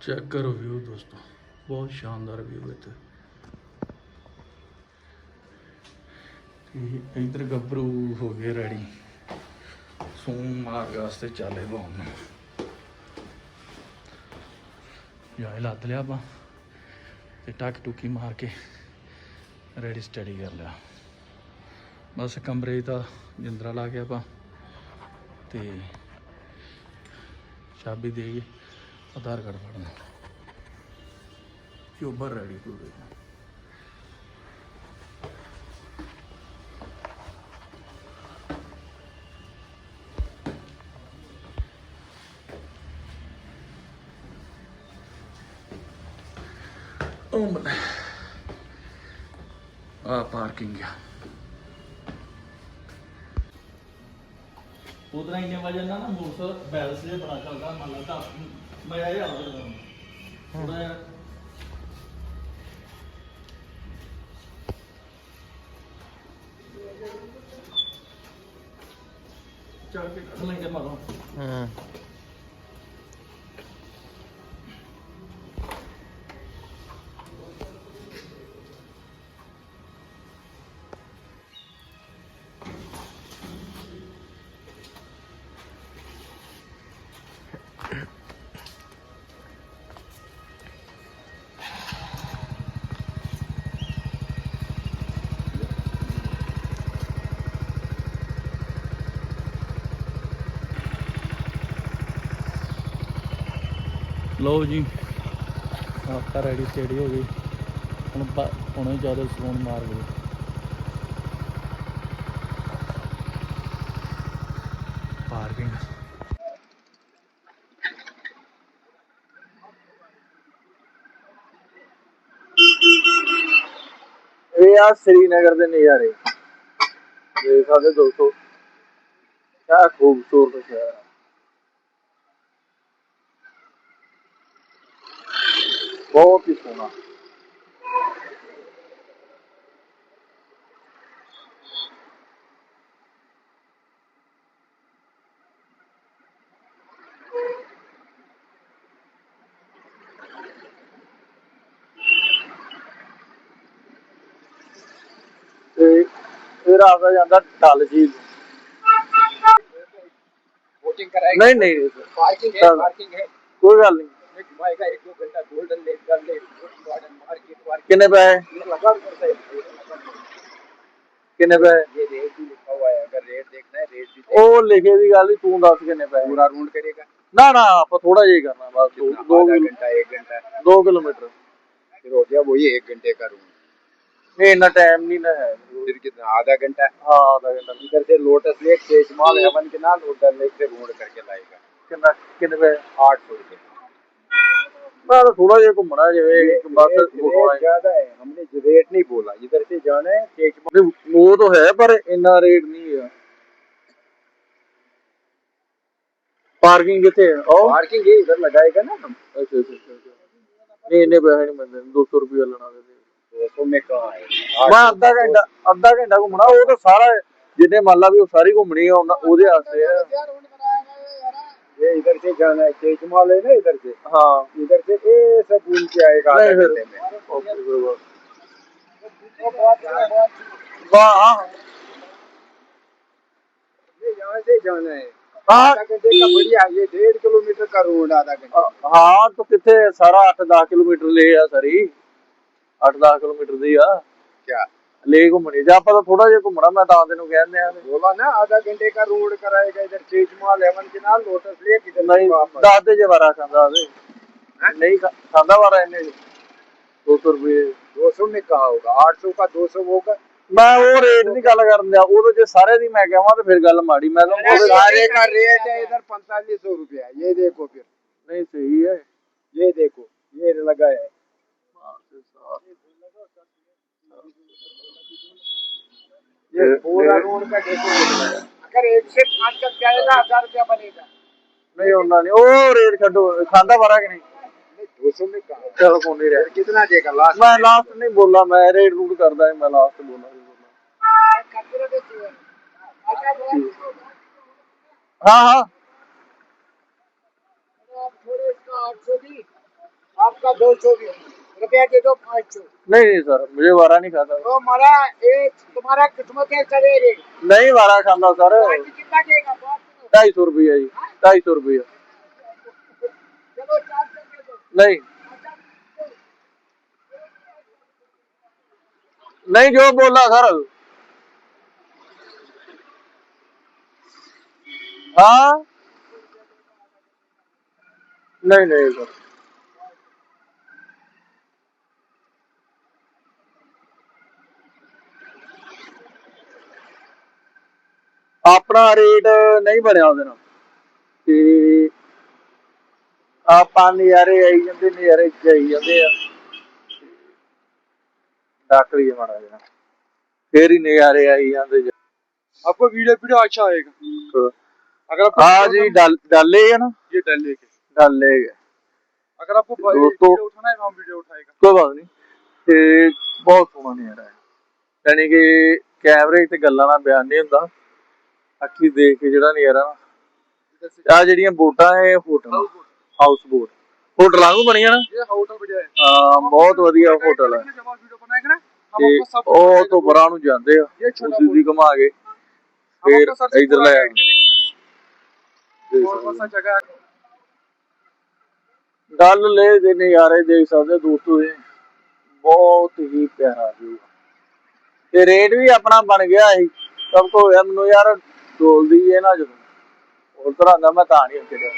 Check ਕਰੋ view ਦੋਸਤੋ ਬਹੁਤ ਸ਼ਾਨਦਾਰ ਵਿਊ ਇੱਥੇ ਤੇ ਇਧਰ ਗੱਭਰੂ ਹੋ ਗਏ ਰੈਡੀ ਸੋਮ ਮਾਰ ਵਾਸਤੇ ਚਾਲੇ ਬਾਉਣ ਨੂੰ ਯਾਰ ਲੱਤ ਲਿਆ ਆਪਾਂ ਤੇ ਟੱਕ ਟੁਕੀ ਮਾਰ ਕੇ ਰੈਡੀ ਸਟੱਡੀ ਕਰ ਲਿਆ ਬਸ ਕਮਰੇ ਦਾ ਜਿੰਦਰਾ ਲਾ ਕੇ ਆਪਾਂ ਤੇ ਚਾਬੀ ਦੇ ਕੇ ਆਧਾਰ ਕਾਰਡ ਫੜਨਾ ਚੋਬਰ ਰੈਡੀ ਪੂਰੇ ਉਹ ਆ ਪਾਰਕਿੰਗ ਆ। ਉਧਰ ਇੰਨੇ ਵਜੇ ਨਾ ਨਾ ਮੋਟਰ ਬੈਲੈਂਸ ਜੇ ਬੜਾ ਚੱਲਦਾ, ਮੰਨ ਲਾ ਤਾਂ ਮੈਂ ਇਹ ਆ ਥੋੜਾ ਜਿਹਾ ਚੱਲ ਕੇ ਕੱਢ ਲੈਂਗੇ ਮਾਰੋ। ਹਾਂ। ਲਓ ਜੀ। ਆਪਕਾ ਰੈਡੀ ਸਟੇਡੀ ਹੋ ਗਈ। ਹੁਣ ਹੁਣੇ ਜ਼ਿਆਦਾ ਸਲੂਨ ਮਾਰ ਗਏ ਪਾਰਕਿੰਗ ਇਹ ਆ ਸ੍ਰੀਨਗਰ ਦੇ ਨਜ਼ਾਰੇ। ਦੇਖ ਸਕਦੇ ਦੋਸਤੋ। ਕਿਆ ਖੂਬਸੂਰਤ ਸ਼ਹਿਰ ਆ। ਬਹੁਤ ਹੀ ਸੋਹਣਾ। ਫਿਰ ਆਦਾ ਜਾਂਦਾ ਡਲ ਝੀਲ ਵੋਟਿੰਗ ਕਰਾਏਗਾ? ਨਹੀਂ ਨਹੀਂ। ਪਾਰਕਿੰਗ ਹੈ ਪਾਰਕਿੰਗ ਹੈ। ਕੋਈ ਗੱਲ ਨਹੀਂ। ये घुमाएगा एक दो घंटा golden lake Dal lake garden market वार्केट ਕਿੰਨੇ ਪੈਸੇ ये लगा करता है ये लगा करता ਕਿੰਨੇ ਪੈਸੇ है। ये रेट भी लिखा हुआ है अगर रेट देखना है रेट भी देख- ਉਹ ਲਿਖੇ ਦੀ ਗੱਲ ਹੀ ਤੂੰ ਦੱਸ ਕਿੰਨੇ ਪੈਸੇ पूरा राउंड करेगा ਨਾ ਨਾ ਆਪਾਂ ਥੋੜਾ ਜਿਹਾ ਹੀ ਕਰਨਾ ਬਸ ਦੋ कितना ਦੋ आधा किलो- घंटा एक घंटा ਦੋ ਕਿਲੋਮੀਟਰ फिर हो गया वही एक घंटे का रूम ਨਹੀਂ ਇੰਨਾ ਟਾਈਮ ਨਹੀਂ ਨਾ ਹੈ फिर कितना आधा घंटा ਹਾਂ ਆਧਾ ਘੰਟਾ इधर से लोटस लेक शेषमाल हेवन के नाल और डल लेक से घूम करके लाएगा ਕਿੰਨਾ ਕਿੰਨੇ ਪੈਸੇ आठ सौ रुपये ਮੈਂ ਤਾਂ ਥੋੜਾ ਜਿਹਾ ਘੁੰਮਣਾ ਜਿਵੇਂ ਇੱਕ ਬਸ रेट- रेट ज्यादा है हमने जो रेट नहीं बोला इधर से जाना है शेषमाल ਉਹ ਤਾਂ ਹੈ ਪਰ ਇੰਨਾ ਰੇਟ ਨਹੀਂ ਹੈ ਪਾਰਕਿੰਗ ਕਿੱਥੇ ਹੈ ਉਹ पार्किंग ये इधर लगाएगा ना हम ਅੱਛਾ ਅੱਛਾ ਅੱਛਾ, ਅੱਛਾ ਨਹੀਂ ਇੰਨੇ ਪੈਸੇ ਨਹੀਂ ਮਿਲਦੇ 200 ਰੁਪਏ ਲੈਣਾ ਦੇ दो सौ में कहाँ है ਮੈਂ ਅੱਧਾ ਘੰਟਾ ਅੱਧਾ ਘੰਟਾ ਘੁੰਮਣਾ ਉਹ ਤਾਂ ਸਾਰਾ ਜਿੰਨੇ ਮੰਨ ਲਾ ਵੀ ਉਹ ਸਾਰੀ ਘੁੰਮਣੀ ਆ ਉਹਨਾਂ- ਉਹਦੇ ਵਾਸਤੇ ਆ ये इधर से जाना है कि जुमा लेना इधर से हाँ इधर से ये सब घूम के आएगा नहीं फिर ओके वाह यहाँ से जाना है हाँ बढ़िया ये डेढ़ किलोमीटर का रोड आधा घंटा हाँ तो कितने सारा 8-10 किलोमीटर ले आ सारी 8-10 किलोमीटर दी आ क्या ਲੈ ਘੁੰਮਣੀ ਜੇ ਆਪਾਂ ਤਾਂ ਥੋੜਾ ਜਿਹਾ ਘੁੰਮਣਾ ਮੈਂ ਤਾਂ ਤੈਨੂੰ ਕਹਿੰਦੇ ਆ बोला ना आधा घंटे का रोड कराएगा इधर शेषमाल हेवन के नाल लोटस लेक इधर से ਨਹੀਂ वापस ਦੱਸ ਦੇ ਜੇ ਵਾਰਾ ਖਾਂਦਾ ਆਵੇ ਨਹੀਂ ਖਾ- ਖਾਂਦਾ ਵਾਰਾ ਇਹਨੇ 200 ਰੁਪਏ दो सौ में कहा होगा आठ सौ का दो सौ होगा ਮੈਂ ਉਹ ਰੇਟ ਨਹੀਂ ਗੱਲ ਕਰਨ ਦਿਆ ਉਦੋਂ ਜੇ ਸਾਰੇ ਦੀ ਮੈਂ ਕਹਾਂ ਤਾਂ ਫਿਰ ਗੱਲ ਮਾੜੀ ਮੈਂ ਤਾਂ ਉਹਦੇ- सारे का रेट है इधर पैंतालीस सौ रुपया ये देखो फिर ਨਹੀਂ ਸਹੀ ਹੈ ये देखो ये लगा है ये पूरा रोड का डेकोरेशन है अगर एक से पाँच तक जाएगा हजार रुपया बनेगा नहीं होना नहीं ओ रेट छो खादा बारा कि नहीं दो सौ में कहा चलो कौन नहीं रहा कितना देगा लास्ट मैं लास्ट नहीं बोला मैं रेट रूट करता मैं लास्ट बोला हाँ हाँ आपका दो सौ भी रुपया दे दो पाँच सौ। नहीं नहीं सर मुझे वारा नहीं खाता। तो हमारा एक तुम्हारा किस्मत है सवेरे नहीं वारा खाता सर। कितना देगा ढाई सौ रुपया जी ढाई सौ रुपया। चलो चार सौ दे दो। नहीं। नहीं जो बोला सर। हाँ? नहीं नहीं सर। ਆਪਣਾ ਰੇਟ ਨਹੀਂ ਬਣਿਆ ਉਹਦੇ ਨਾਲ ਤੇ ਆਪਾਂ ਨਜ਼ਾਰੇ ਆਈ ਜਾਂਦੇ ਨਜ਼ਾਰੇ ਜਾਈ ਜਾਂਦੇ ਆ ਡੱਕ ਲਈ ਮਾੜਾ ਜਿਹਾ ਫੇਰ ਹੀ ਨਜ਼ਾਰੇ ਆਈ ਜਾਂਦੇ ਜਾ- आपको वीडियो वीडियो अच्छा आएगा अगर आपको ਹਾਂ ਜੀ ਡਲ ਡਾਲੇ ਆ ਨਾ ये डाल लेके ਡਾਲੇ अगर आपको भाई दोस्तों- वीडियो उठाना है हम वीडियो उठाएगा ਕੋਈ ਬਾਤ ਨਹੀਂ ਤੇ ਬਹੁਤ ਸੋਹਣਾ ਨਜ਼ਾਰਾ ਹੈ ਯਾਨੀ ਕਿ ਕੈਮਰੇ ਤੇ ਗੱਲਾਂ ਨਾਲ ਬਿਆਨ ਨਹੀਂ ਹੁੰਦਾ ਅੱਖੀ ਦੇਖ ਕੇ ਜਿਹੜਾ ਨਜ਼ਾਰਾ ਨਾ। ਆ ਜਿਹੜੀਆਂ ਬੋਟਾਂ ਇਹ ਹੋਟਲ। ਹਾਊਸ ਬੋਟ ਹੋਟਲ ਵਾਂਗੂ ਬਣਿਆ ਨਾ? ਇਹ ਹੋਟਲ ਬਣਿਆ ਹਾਂ ਬਹੁਤ ਵਧੀਆ ਹੋਟਲ ਹੈ ਤੇ ਉਹ ਤੋਂ ਬਰਾਂ ਨੂੰ ਜਾਂਦੇ ਆ। ਦੂਜੀ ਘੁਮਾ ਕੇ ਫਿਰ ਇਧਰ ਲੈ ਆ ਡਲ ਲੈ ਦੇ ਨਜ਼ਾਰੇ ਦੇਖ ਸਕਦੇ ਦੋਸਤੋ ਇਹ। ਬਹੁਤ ਹੀ ਪਿਆਰਾ ਵਿਊ ਤੇ ਰੇਟ ਵੀ ਆਪਣਾ ਬਣ ਗਿਆ ਸੀ ਸਭ ਕੋ ਮੈਨੂੰ ਯਾਰ ਡੋਲਦੀ ਹੈ ਨਾ ਜਦੋਂ। ਹੋਰ ਤਰ੍ਹਾਂ ਦਾ ਮੈਂ ਤਾਂ ਨਹੀਂ ਚੜਿਆ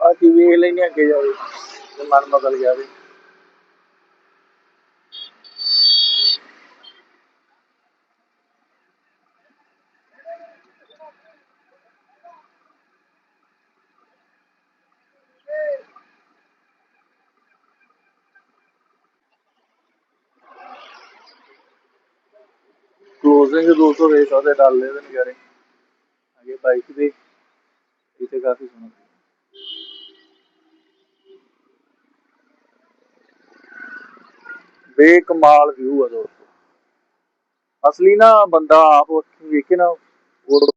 ਬਾਕੀ ਵੇਖ ਲੈਣੇ ਅੱਗੇ ਜਾਵੇ ਜੇ ਮਨ ਬਦਲ ਜਾਵੇ ਵੀ ਕਲੋਜ਼ਿੰਗ ਦੋਸਤੋ ਵੇਖ ਸਕਦੇ ਡਲ ਲੈ ਦੇ ਨਜ਼ਾਰੇ। ਅੱਗੇ ਬਾਈਕ ਦੇ ਇੱਥੇ ਕਾਫੀ ਬੇਕਮਾਲ ਵਿਊ ਆ ਦੋਸਤੋ। ਅਸਲੀ ਨਾ ਬੰਦਾ ਆਪ ਅੱਖੀਂ ਵੇਖੇ ਨਾ ਉਹ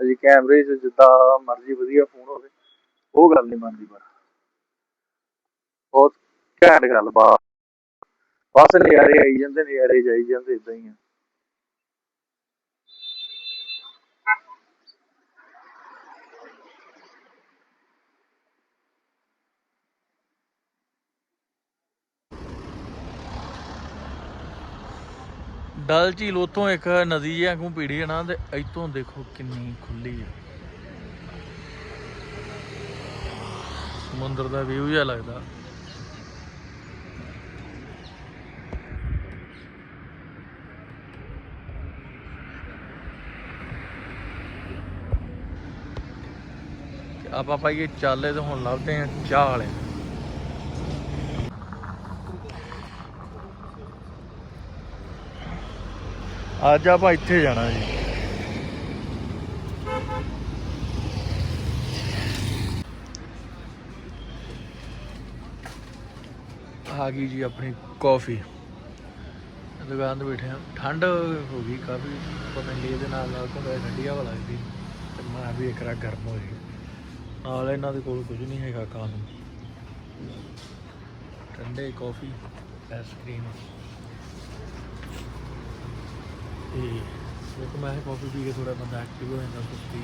ਅਜੀ ਕੈਮਰੇ 'ਚ ਜਿੱਦਾਂ ਮਰਜ਼ੀ ਵਧੀਆ ਫੋਨ ਹੋਵੇ, ਉਹ ਗੱਲ ਨਹੀਂ ਬਣਦੀ ਪਰ। ਬਹੁਤ ਘੈਂਟ ਗੱਲ ਬਾ ਬਸ ਨਜ਼ਾਰੇ ਆਈ ਜਾਂਦੇ, ਨਜ਼ਾਰੇ ਜਾਈ ਜਾਂਦੇ ਇਦਾਂ ਹੀ ਆ। ਡਲ ਝੀਲ ਉਤੋਂ ਇੱਕ ਨਦੀ ਜਿਹਾ ਕੋ ਪੀੜੀ ਹੈ ਨਾ, ਤੇ ਇਤੋਂ ਦੇਖੋ ਕਿੰਨੀ ਖੁੱਲੀ ਹੈ ਸਮੁੰਦਰ ਦਾ ਵਿਊ ਜਿਹਾ ਲੱਗਦਾ। ਆਪਾਂ ਪਾਈਏ ਚਾਲੇ ਤੇ ਹੁਣ ਲੱਭਦੇ ਆ ਚਾਹ ਵਾਲੇ ਅੱਜ ਆਪਾਂ ਇੱਥੇ ਜਾਣਾ ਜੀ। ਆ ਗਈ ਜੀ ਆਪਣੀ ਕਾਫੀ। ਦੁਕਾਨ ਤੇ ਬੈਠੇ ਆ। ਠੰਡ ਹੋ ਗਈ ਕਾਫੀ। ਪਤਾ ਨਹੀਂ ਇਹਦੇ ਨਾਲ ਨਾਲ ਤੋਂ ਠੰਡੀ ਹਵਾ ਲੱਗਦੀ। ਤੇ ਮੈਂ ਵੀ ਇੱਕ ਰਾ ਗਰਮ ਹੋ ਜੀ ਨਾਲ ਇਹਨਾਂ ਦੇ ਕੋਲ ਕੁਝ ਨਹੀਂ ਹੈਗਾ ਖਾਣ ਨੂੰ। ਠੰਡੇ ਕਾਫੀ ਆਈਸਕ੍ਰੀਮ ਤੇ ਇੱਕ ਮੈਂ ਕਾਫੀ ਪੀ ਕੇ ਥੋੜਾ ਬੰਦਾ ਐਕਟਿਵ ਹੋ ਜਾਂਦਾ ਸੁਸਤੀ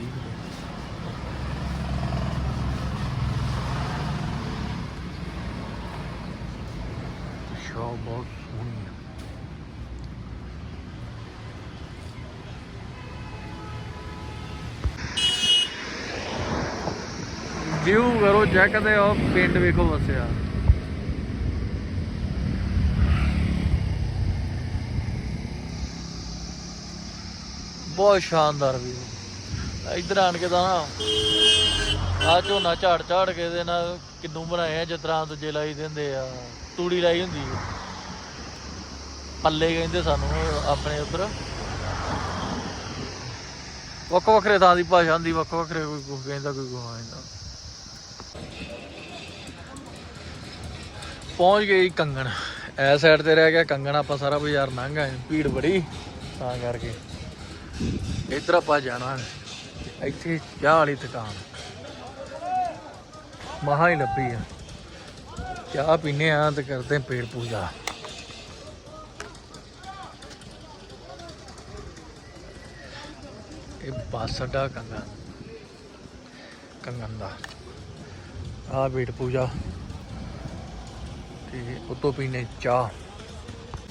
ਸ਼ਾਹ ਬਹੁਤ ਸੋਹਣੀ ਹੈ ਵਿਊ ਕਰੋ ਚੈੱਕ ਤੇ ਉਹ ਪਿੰਡ ਵੇਖੋ ਵਸਿਆ ਬਹੁਤ ਸ਼ਾਨਦਾਰ ਵੀ। ਇੱਧਰ ਆਣ ਕੇ ਤਾਂ ਆ ਝੋਨਾ ਝਾੜ ਝਾੜ ਕੇ ਦੇ ਨਾਲ ਕਿੰਨੂ ਬਣਾਏ ਆ, ਜਿਸ ਤਰ੍ਹਾਂ ਦੂਜੇ ਲਾਈ ਦਿੰਦੇ ਆ, ਤੂੜੀ ਲਾਈ ਹੁੰਦੀ ਹੈ ਪੱਲੇ ਕਹਿੰਦੇ ਸਾਨੂੰ ਆਪਣੇ ਉੱਧਰ ਵੱਖ ਵੱਖਰੇ ਥਾਂ ਦੀ ਭਾਸ਼ਾ ਹੁੰਦੀ, ਵੱਖ ਵੱਖਰੇ ਕੋਈ ਕੁਝ ਕਹਿੰਦਾ, ਕੋਈ ਕੁਝ ਕਹਿੰਦਾ। ਪਹੁੰਚ ਗਏ ਕੰਗਣ। ਐ ਸਾਈਡ ਤੇ ਰਹਿ ਗਿਆ, ਕੰਗਣ ਆਪਾਂ ਸਾਰਾ ਬਾਜ਼ਾਰ ਲੰਘ ਆਏ, ਭੀੜ ਬੜੀ, ਤਾਂ ਕਰਕੇ। ਇੱਧਰ ਆਪਾਂ ਜਾਣਾ ਇੱਥੇ ਚਾਹ ਵਾਲੀ ਦੁਕਾਨ। ਮਹਾ ਹੀ ਲੱਭੀ ਆ। ਚਾਹ ਪੀਨੇ ਆ ਤੇ ਕਰਦੇ ਪੇੜ ਪੂਜਾ। ਇਹ ਬੱਸ ਅੱਡਾ ਕੰਗਨ। ਕੰਗਨ ਦਾ। ਆ ਪੇੜ ਪੂਜਾ। ਤੇ ਉਤੋਂ ਪੀਨੇ ਚਾਹ।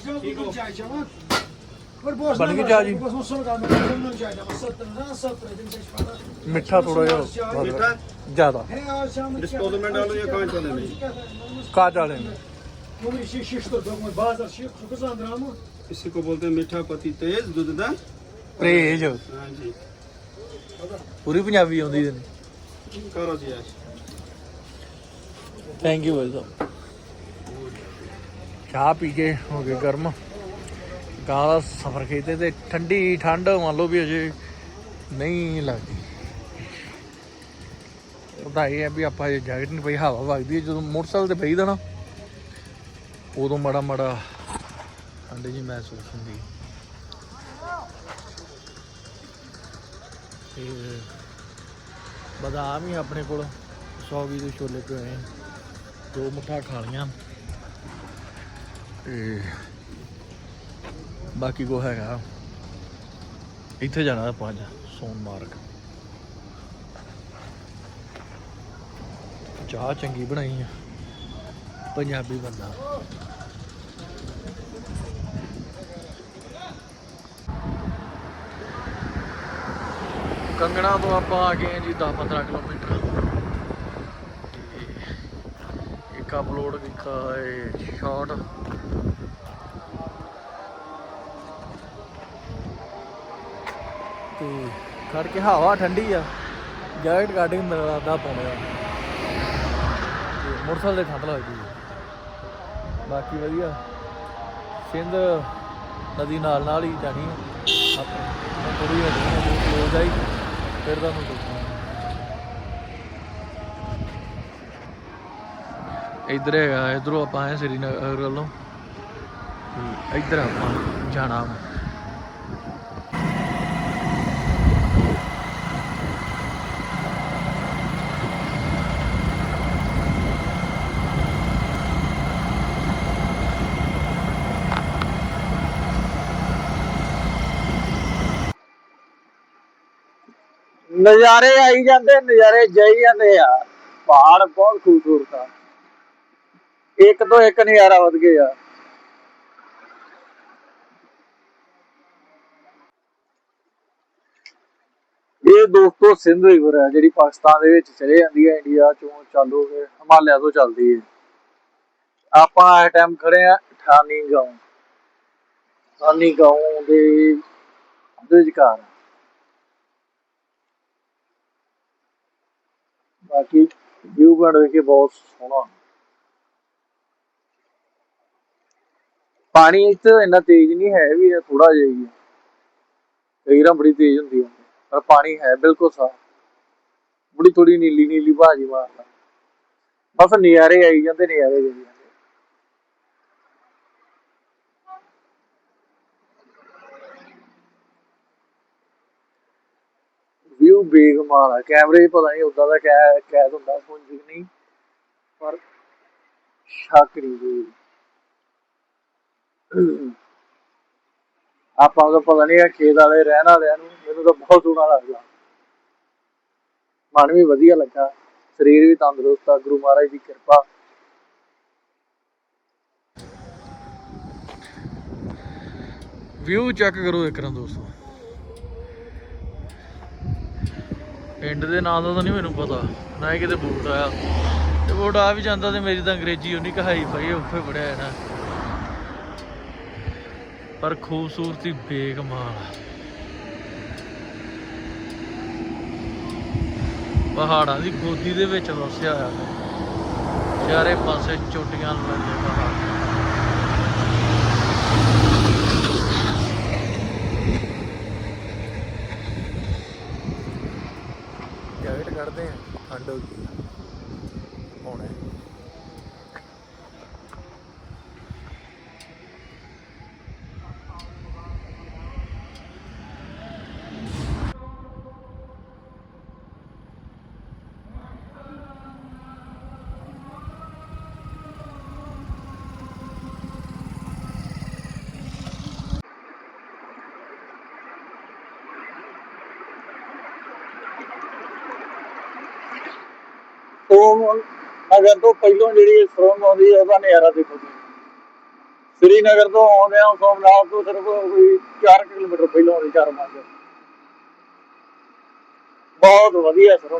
ਬਣ ਗਈ ਚਾਹ। ਜੀ ਮਿੱਠਾ ਥੋੜਾ ਜਿਹਾ ਜ਼ਿਆਦਾ डिस्पोजल में डालो या कांच वाले में ਕਾਜ ਵਾਲੇ ਨੇ इसी को बोलते हैं मीठा पति तेज दूधदा ਪ੍ਰੇਜ हाँ जी ਪੂਰੀ ਪੰਜਾਬੀ ਆਉਂਦੀ ਤੈਨੂੰ करो जी आज ਥੈਂਕ ਯੂ ਵੈਲਕਮ ਚਾਹ ਪੀ ਕੇ ਹੋ ਗਏ ਗਰਮ ਗਾਂ ਦਾ ਸਫ਼ਰ ਕੀਤੇ ਤੇ ਠੰਡੀ, ਠੰਡ ਮੰਨ ਲਓ ਵੀ ਅਜੇ ਨਹੀਂ ਲੱਗਦੀ। ਉਹਦਾ ਇਹ ਹੈ ਵੀ ਆਪਾਂ ਇਹ ਜੈਕਟ ਨਹੀਂ ਪਈ, ਹਵਾ ਵਗਦੀ ਹੈ, ਜਦੋਂ ਮੋਟਰਸਾਈਕਲ ਤੇ ਪਈਦਾ ਨਾ, ਉਦੋਂ ਮੜਾ ਮੜਾ ਠੰਡ ਜੀ ਮਹਿਸੂਸ ਹੁੰਦੀ ਤੇ ਬਦਾਮ ਹੀ ਆਪਣੇ ਕੋਲ 120 ਦੇ ਛੋਲੇ ਪਏ ਦੋ ਮੁੱਠਾ ਖਾ ਲੀਆਂ ਤੇ ਬਾਕੀ ਕੋ ਹੈਗਾ। ਇੱਥੇ ਜਾਣਾ ਆਪਾਂ ਅੱਜ ਸੋਨਮਾਰਗ ਚਾਹ ਚੰਗੀ ਬਣਾਈ ਆ, ਪੰਜਾਬੀ ਬੰਦਾ। ਕੰਗਣਾ ਤੋਂ ਆਪਾਂ ਆ ਗਏ ਹਾਂ ਜੀ 10-15 ਕਿਲੋਮੀਟਰ। ਇੱਕ ਅਪਲੋਡ ਕੀਤਾ ਹੈ ਸ਼ਾਰਟ ਤੇ ਖੜ ਕੇ ਹਵਾ ਠੰਡੀ ਆ। ਜੈਕਟ ਕੱਢ ਕੇ ਮੇਰਾ ਰਾਦਾ ਪਾਉਣਾ ਤੇ ਮੋਟਰਸਾਈਕਲ ਦੇ ਠੰਡ ਲੱਗਦੀ ਆ। ਬਾਕੀ ਵਧੀਆ। ਸਿੰਧ ਨਦੀ ਨਾਲ ਨਾਲ ਹੀ ਜਾਣੀ ਆ। ਆਪਾਂ ਥੋੜੀ ਜਿਹੀ ਕਲੋਜ਼ ਆਈ ਫਿਰ ਤੁਹਾਨੂੰ ਦੱਸਾਂ ਇੱਧਰ ਹੈਗਾ, ਇਧਰੋਂ ਆਪਾਂ ਆਏ ਸ੍ਰੀਨਗਰ ਵੱਲੋਂ। ਤੇ ਇੱਧਰ ਆਪਾਂ ਜਾਣਾ ਨਜ਼ਾਰੇ ਆਈ ਜਾਂਦੇ, ਨਜ਼ਾਰੇ ਜਾਈ ਜਾਂਦੇ ਆ। ਪਹਾੜ ਬਹੁਤ ਖੂਬਸੂਰਤ ਆ। ਇੱਕ ਤੋਂ ਇੱਕ ਨਜ਼ਾਰਾ ਵਧ ਗਿਆ। ਇਹ ਦੋਸਤੋ ਸਿੰਧ ਰਿਵਰ ਹੈ ਜਿਹੜੀ ਪਾਕਿਸਤਾਨ ਦੇ ਵਿੱਚ ਚਲੇ ਜਾਂਦੀ ਹੈ ਇੰਡੀਆ ਚੋਂ ਚਾਲੂ ਹੋ ਕੇ, ਹਿਮਾਲਿਆ ਤੋਂ ਚੱਲਦੀ ਹੈ ਆਪਾਂ ਇਸ ਟਾਈਮ ਖੜੇ ਆ ਠਾਨੀ ਗਾਉਂ ਠਾਨੀ ਗਾਉਂ ਦੇ ਦੇ ਵਿਚਕਾਰ ਬਾਕੀ ਵਿਊ ਬਣ ਵੇਖੇ ਬਹੁਤ ਸੋਹਣਾ। ਪਾਣੀ ਇੱਥੇ ਇੰਨਾ ਤੇਜ਼ ਨਹੀਂ ਹੈ ਵੀ ਥੋੜਾ ਜਿਹਾ ਹੀ ਹੈ। ਕਈ ਵਾਰ ਬੜੀ ਤੇਜ਼ ਹੁੰਦੀ ਹੈ, ਪਰ ਪਾਣੀ ਹੈ ਬਿਲਕੁਲ ਸਾਫ਼। ਬੜੀ ਥੋੜੀ ਨੀਲੀ ਨੀਲੀ ਬਾਜੀ ਮਾਰਦਾ। ਬਸ ਨਜ਼ਾਰੇ ਆਈ ਜਾਂਦੇ, ਨਜ਼ਾਰੇ ਜਾਈ ਜਾਂਦੇ। ਵਿਊ ਬੇਕਮਾਲ ਆ। ਕੈਮਰੇ ਪਤਾ ਨਹੀਂ ਉਦਾਂ ਦਾ ਕੈ, ਕੈਦ ਹੁੰਦਾ ਫੋਨ 'ਚ ਨਹੀਂ। ਪਰ ਸ਼ੱਕ ਨਹੀਂ ਆਪਾਂ ਨੂੰ ਪਤਾ ਨਹੀਂ ਆ ਖੇਤ ਵਾਲੇ ਰਹਿਣ ਵਾਲਿਆਂ ਨੂੰ, ਮੈਨੂੰ ਤਾਂ ਬਹੁਤ ਸੋਹਣਾ ਲੱਗਦਾ। ਮਨ ਵੀ ਵਧੀਆ ਲੱਗਾ। ਸਰੀਰ ਵੀ ਤੰਦਰੁਸਤ ਆ, ਗੁਰੂ ਮਹਾਰਾਜ ਦੀ ਕਿਰਪਾ। ਵਿਊ ਚੈੱਕ ਕਰੋ ਇੱਕ ਨਾ ਦੋਸਤੋ। ਪਿੰਡ ਦੇ ਨਾਂ ਦਾ ਤਾਂ ਨਹੀਂ ਮੈਨੂੰ ਪਤਾ, ਨਾ ਹੀ ਕਿਤੇ ਬੋਰਡ ਆਇਆ। ਤੇ ਬੋਰਡ ਆ ਵੀ ਜਾਂਦਾ ਤੇ ਮੇਰੀ ਤਾਂ ਅੰਗਰੇਜ਼ੀ ਉਨੀ ਕਹਾਈ ਪਈ, ਉੱਥੇ ਪੜਿਆ ਨਾ। ਪਰ ਖੂਬਸੂਰਤੀ ਬੇਕਮਾਲ ਪਹਾੜਾਂ ਦੀ ਗੋਦੀ ਦੇ ਵਿੱਚ ਵਸਿਆ ਹੋਇਆ। ਚਾਰੇ ਪਾਸੇ ਚੋਟੀਆਂ ਲੱਗੀਆਂ ਪਹਾੜ। കണ്ടുവയ്ക്കുക ਸੋਮ ਨਗਰ ਤੋਂ ਪਹਿਲੋਂ ਜਿਹੜੀ ਸਰੋਂ ਆਉਂਦੀ ਹੈ ਉਹਦਾ ਨਜ਼ਾਰਾ ਦੇਖੋ ਤੁਸੀਂ। ਸ੍ਰੀਨਗਰ ਤੋਂ ਆਉਂਦੇ ਆ ਸੋਮਨਾਥ ਤੋਂ ਸਿਰਫ ਕੋਈ 4 ਕਿਲੋਮੀਟਰ ਪਹਿਲੋਂ ਆਉਂਦੀ, ਚਾਰ ਪੰਜ ਬਹੁਤ ਵਧੀਆ ਸਰੋਂ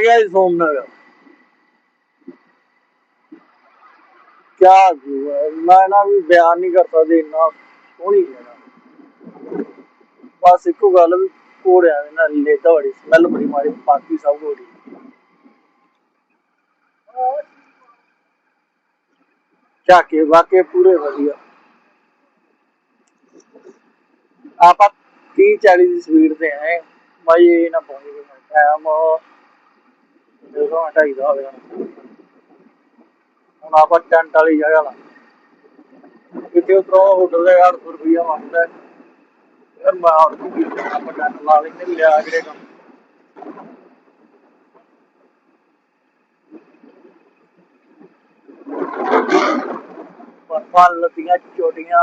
ਆ ਗਿਆ ਜੀ ਸੋਮਨਗਰ। ਕਿਆ view ਹੈ ਮੈਂ ਨਾ ਵੀ ਬਿਆਨ ਨਹੀਂ ਕਰ ਸਕਦਾ, ਇੰਨਾ ਸੋਹਣੀ ਜਗ੍ਹਾ ਬਸ ਇੱਕੋ ਗੱਲ ਵੀ ਘੋੜਿਆਂ ਦੇ ਨਾਲ ਲੇਦਾ ਬੜੀ ਸਮੈਲ ਬੜੀ ਮਾਰੀ ਬਾਕੀ ਸਭ ਘੋੜੀ। ਝਾਕੇ ਵਾਕੇ ਪੂਰੇ ਵਧੀਆ। ਆਪਾਂ 30 40 ਦੀ ਸਪੀਡ ਤੇ ਆਏ ਭਾਈ ਇਹ ਨਾ ਪਹੁੰਚ ਗਏ ਟਾਈਮ ਜਦੋਂ ਢਾਈ ਦਾ ਹੋ ਗਿਆ ਹੁਣ ਆਪਾਂ ਟੈਂਟ ਵਾਲੀ ਜਗ੍ਹਾ ਲਾ। ਕਿਤੇ ਉਤਰੋ ਹੋਟਲ ਦਾ 800 ਰੁਪਇਆ ਮੰਗਦਾ। ਯਾਰ ਮੈਂ ਹੋਰ ਕੀ ਕੀਤਾ ਆਪਾਂ ਟੈਂਟ ਲਾ ਲੈਂਦੇ, ਲਿਆ ਕਿਹੜੇ ਕੰਮ। ਬਰਫਾਂ ਲੱਤੀਆਂ ਚੋਟੀਆਂ।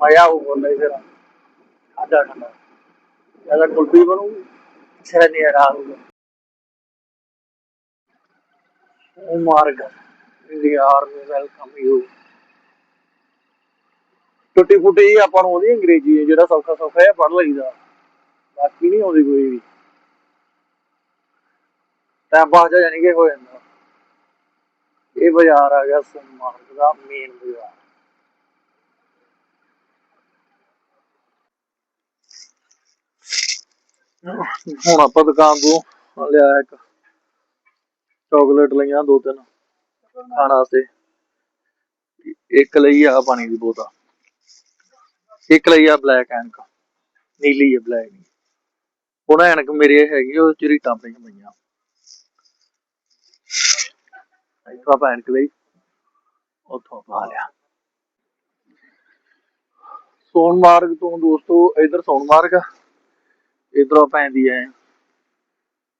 ਮਜ਼ਾ ਆਊ ਬੋਲੇ ਫਿਰ। ਆਡਾ ਠੰਡਾ ਜ਼ਿਆਦਾ ਕੁਲਫੀ ਬਣੂ ਛੇ ਨਹੀਂ ਆਊਗਾ ਉਹ ਮਾਰਗ ਇੰਡੀਆ ਟੁੱਟੀ ਫੁੱਟੀ ਆਪਾਂ ਨੂੰ ਉਹਦੀ ਅੰਗਰੇਜ਼ੀ ਹੈ ਜਿਹੜਾ ਸੌਖਾ ਸੌਖਾ ਹੈ ਪੜ੍ਹ ਲਈਦਾ। ਬਾਕੀ ਨਹੀਂ ਆਉਂਦੀ ਕੋਈ ਵੀ। ਟਾਈਮ ਪਾਸ ਜਾਨੀ ਕਿ ਹੋ ਜਾਂਦਾ। ਇਹ ਬਾਜ਼ਾਰ ਆ ਗਿਆ ਸੋਮਵਾਰ ਦਾ ਮੇਨ ਬਾਜ਼ਾਰ। ਹੁਣ ਆਪਾਂ ਦੁਕਾਨ ਤੋਂ ਲਿਆ ਇੱਕ ਚਾਕਲੇਟ ਲਈਆਂ ਦੋ ਤਿੰਨ ਖਾਣ ਵਾਸਤੇ। ਇੱਕ ਲਈ ਆ ਪਾਣੀ ਦੀ ਬੋਤਲ। ਇੱਕ ਲਈ ਆ ਬਲੈਕ ਐਨਕ। ਨੀਲੀ ਹੈ ਬਲੈਕ ਉਹਨਾਂ ਐਨਕ ਮੇਰੇ ਹੈਗੀ ਉਹ ਚਿਰੀ ਪਈਆਂ ਪਈਆਂ। ਇੱਥੋਂ ਆਪਾਂ ਐਨਕ ਲਈ, ਉੱਥੋਂ ਪਾ ਲਿਆ। ਸੋਨਮਾਰਗ ਤੋਂ ਦੋਸਤੋ, ਇਧਰ ਸੋਨਮਾਰਗ ਇਧਰੋਂ ਪੈਂਦੀ ਐ।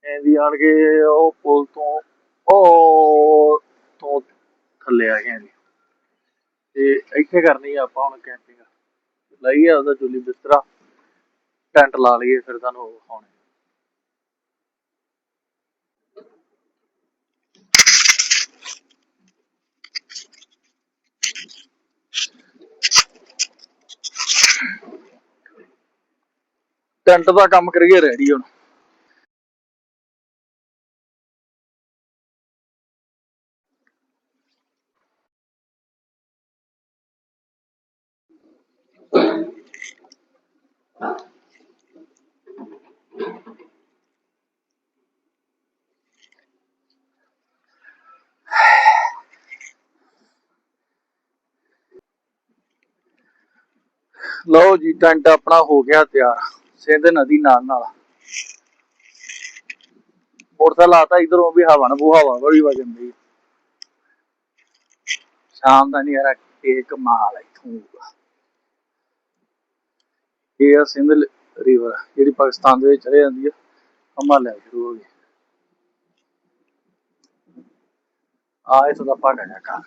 ਐਂਦੀ ਆਣ ਕੇ ਉਹ ਪੁਲ ਤੋਂ, ਉਹ ਤੋਂ ਥੱਲੇ ਆ ਗਏ ਜੀ। ਤੇ ਇੱਥੇ ਕਰਨੀ ਆ ਆਪਾਂ ਹੁਣ ਕੈਂਪਿੰਗ ਲਾਈਏ ਉਹਦਾ ਚੁੱਲੀ ਬਿਸਤਰਾ, ਟੈਂਟ ਲਾ ਲਈਏ, ਫਿਰ ਤੁਹਾਨੂੰ ਉਹ ਟੈਂਟ ਦਾ ਕੰਮ ਕਰੀਏ ਰੈਡੀ ਹੁਣ। ਲਓ ਜੀ ਟੈਂਟ ਆਪਣਾ ਹੋ ਗਿਆ ਤਿਆਰ। ਸਿੰਧ ਨਦੀ ਨਾਲ ਨਾਲ। ਮੋਟਰਸਾਈਕਲ ਆਤਾ ਇਧਰੋਂ ਵੀ ਹਵਾ ਨਾ ਹਵਾ ਬੜੀ ਵਜਨ ਸ਼ਾਮ ਦਾ ਨਹੀਂ ਯਾਰ ਇਹ ਕਮਾਲ ਇਥੋਂ ਇਹ ਆ ਸਿੰਧ ਰਿਵਰ ਜਿਹੜੀ ਪਾਕਿਸਤਾਨ ਦੇ ਵਿੱਚ ਚਲੇ ਜਾਂਦੀ ਆ ਹਿਮਾਲਿਆ ਸ਼ੁਰੂ ਹੋ ਗਈ ਆ ਇਹ ਦਾ ਪਹਾੜ ਕਾ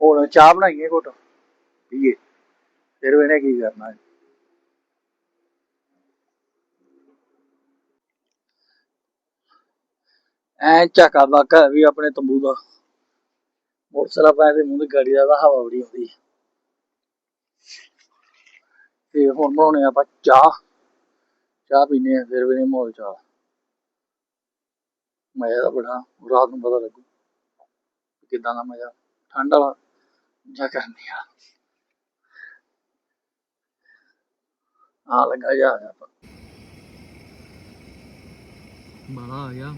ਹੁਣ ਚਾਹ ਬਣਾਈਏ ਘੁੱਟ, ਪੀਏ। ਫਿਰ ਇਹਨੇ ਕੀ ਕਰਨਾ? ਹੈ ਐ ਝਾਕਾ ਬਾਕਾ ਵੀ ਆਪਣੇ ਤੰਬੂ ਦਾ। ਮੋਟਰਸਾਈਕਲ ਪਾਇਆ ਤੇ ਮੂੰਹ ਤੇ ਗਾੜੀ ਦਾ ਹਵਾ ਬੜੀ ਆਉਂਦੀ। ਤੇ ਹੁਣ ਬਣਾਉਣੇ ਆਪਾਂ ਚਾਹ। ਚਾਹ ਪੀਨੇ ਆ ਫਿਰ ਵੀ ਨਹੀਂ ਮੋਲ ਚਾਹ। ਮਜ਼ਾ ਤਾਂ ਬੜਾ, ਰਾਤ ਨੂੰ ਪਤਾ ਲੱਗੂ। ਕਿਦਾਂ ਦਾ ਮਜ਼ਾ। ਠੰਡ ਵਾਲਾ ਜਾਂ ਕਰਨੀ ਆ। ਆ ਲੱਗਾ ਜਾ ਆ ਆਪਾਂ। ਬੜਾ ਆ ਗਿਆ।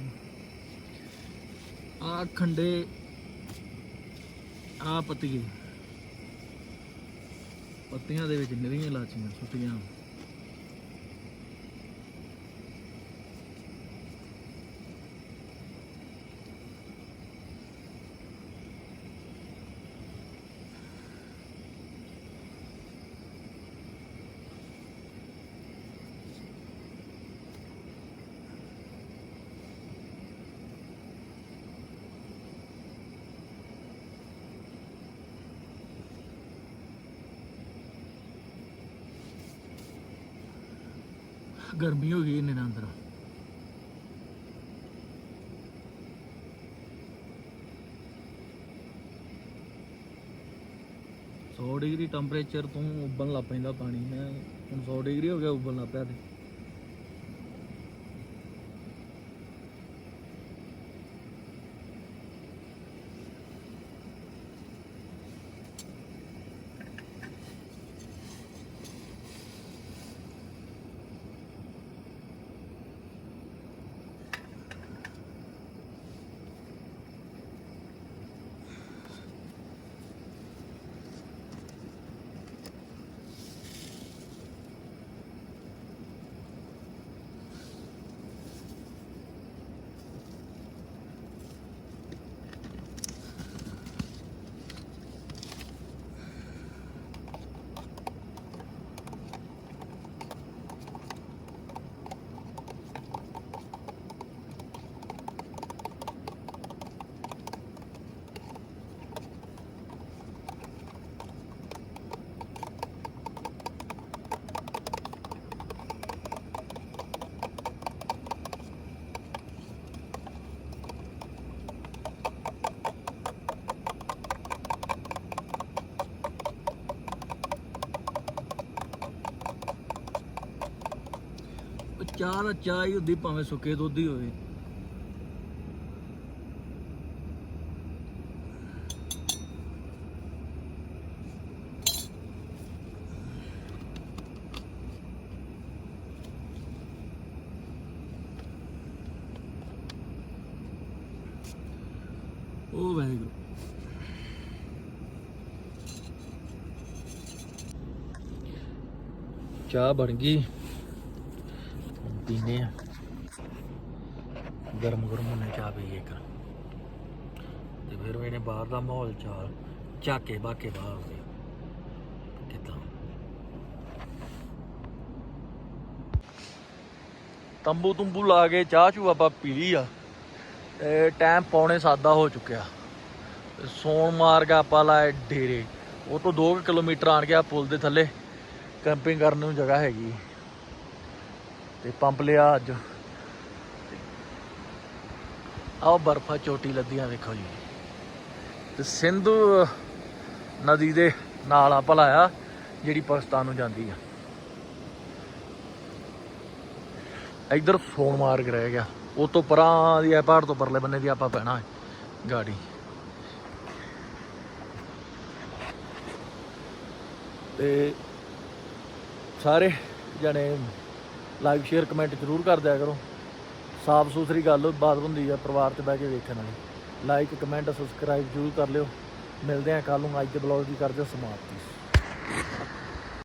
ਆ ਖੰਡੇ ਆ ਪੱਤੀਏ। ਪੱਤੀਆਂ ਦੇ ਵਿੱਚ ਨਿਰੀਆਂ ਇਲਾਚੀਆਂ ਸੁੱਟੀਆਂ ਗਰਮੀ ਹੋ ਗਈ ਇਹਨੇ ਅੰਦਰ। ਸੌ ਡਿਗਰੀ ਟੈਂਪਰੇਚਰ ਤੋਂ ਉਬਲਣ ਲੱਗ ਪੈਂਦਾ ਪਾਣੀ। ਹੈ ਹੁਣ 100 ਡਿਗਰੀ ਹੋ ਗਿਆ, ਉਬਲਣ ਲੱਗ ਪਿਆ ਤੇ। ਚਾਹ ਦਾ ਚਾਹ ਹੀ ਹੁੰਦੀ, ਭਾਵੇਂ ਸੁੱਕੇ ਦੁੱਧ ਹੀ ਹੋਵੇ। ਉਹ ਵਾਹਿਗੁਰੂ। ਚਾਹ ਬਣ ਗਈ। ਪੀਨੇ ਆ। ਗਰਮ ਗਰਮ ਉਹਨੇ ਚਾਹ ਪੀ ਇੱਕ। ਤੇ ਫਿਰ ਇਹਨੇ ਬਾਹਰ ਦਾ ਮਾਹੌਲ ਚਾਲ ਝਾਕੇ ਬਾਕੇ ਬਾਹਰ ਦੇ। ਕਿਦਾਂ? ਤੰਬੂ ਤੁੰਬੂ ਲਾ ਕੇ ਚਾਹ ਚੂ ਆਪਾਂ ਪੀ ਲਈ ਆ। ਤੇ ਟਾਈਮ ਪੌਣੇ ਸਾਦਾ ਹੋ ਚੁੱਕਿਆ। ਤੇ ਸੋਨ ਮਾਰਗ ਆਪਾਂ ਲਾਏ ਡੇਰੇ। ਉਹ ਤੋਂ 2 ਕਿਲੋਮੀਟਰ ਆਣ ਗਿਆ ਪੁਲ ਦੇ ਥੱਲੇ। ਕੈਂਪਿੰਗ ਕਰਨ ਨੂੰ ਜਗ੍ਹਾ ਹੈਗੀ। ਤੇ ਪੰਪ ਲਿਆ ਅੱਜ। ਆਹ ਬਰਫਾ ਚੋਟੀ ਲੱਦੀਆਂ ਵੇਖੋ ਜੀ। ਤੇ ਸਿੰਧੂ ਨਦੀ ਦੇ ਨਾਲ ਆ ਭਲਾਇਆ ਜਿਹੜੀ ਪਾਕਿਸਤਾਨ ਨੂੰ ਜਾਂਦੀ ਆ। ਇੱਧਰ ਸੋਨਮਾਰਗ ਰਹਿ ਗਿਆ। ਉਹ ਤੋਂ ਪਰਾਂ ਦੀ ਆ ਪਹਾੜ ਤੋਂ ਪਰਲੇ ਬੰਨੇ ਦੀ ਆਪਾਂ ਪੈਣਾ ਹੈ ਗਾੜੀ। ਤੇ ਸਾਰੇ ਜਣੇ ਲਾਈਕ ਸ਼ੇਅਰ ਕਮੈਂਟ ਜ਼ਰੂਰ ਕਰ ਦਿਆ ਕਰੋ। ਸਾਫ਼ ਸੁਥਰੀ ਗੱਲ ਬਾਤ ਹੁੰਦੀ ਆ, ਪਰਿਵਾਰ 'ਚ ਬਹਿ ਕੇ ਵੇਖਣ ਵਾਲੀ। ਲਾਈਕ ਕਮੈਂਟ ਸਬਸਕ੍ਰਾਈਬ ਜ਼ਰੂਰ ਕਰ ਲਿਓ। ਮਿਲਦੇ ਆ ਕੱਲ ਨੂੰ, ਅੱਜ ਦੇ ਬਲੌਗ ਦੀ ਕਰਦੇ ਸਮਾਪਤੀ।